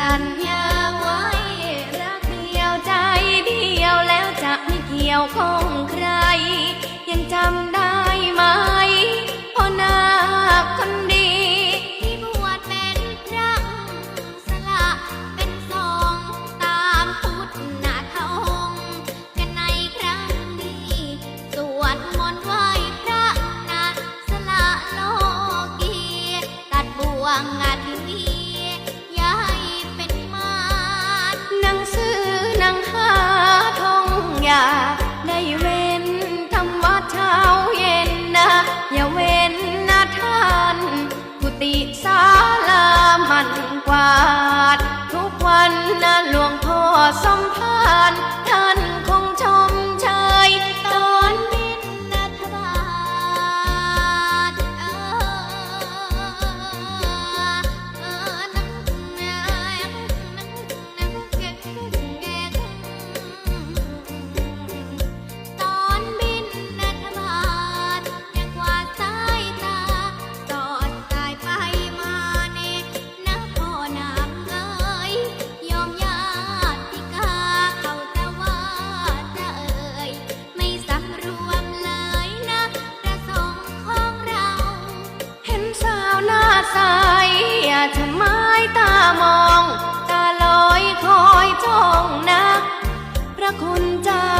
สัไว้รักเดียวใจเดียวแล้วจะไม่เกี่ยวของใคร ยังจำได้ามองตาลอยคอยจ้องนัก พระคุณเจ้า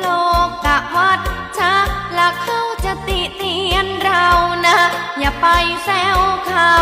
โลกกะวัดชักลักเขาจะติเตียนเรานะ อย่าไปแซวเขา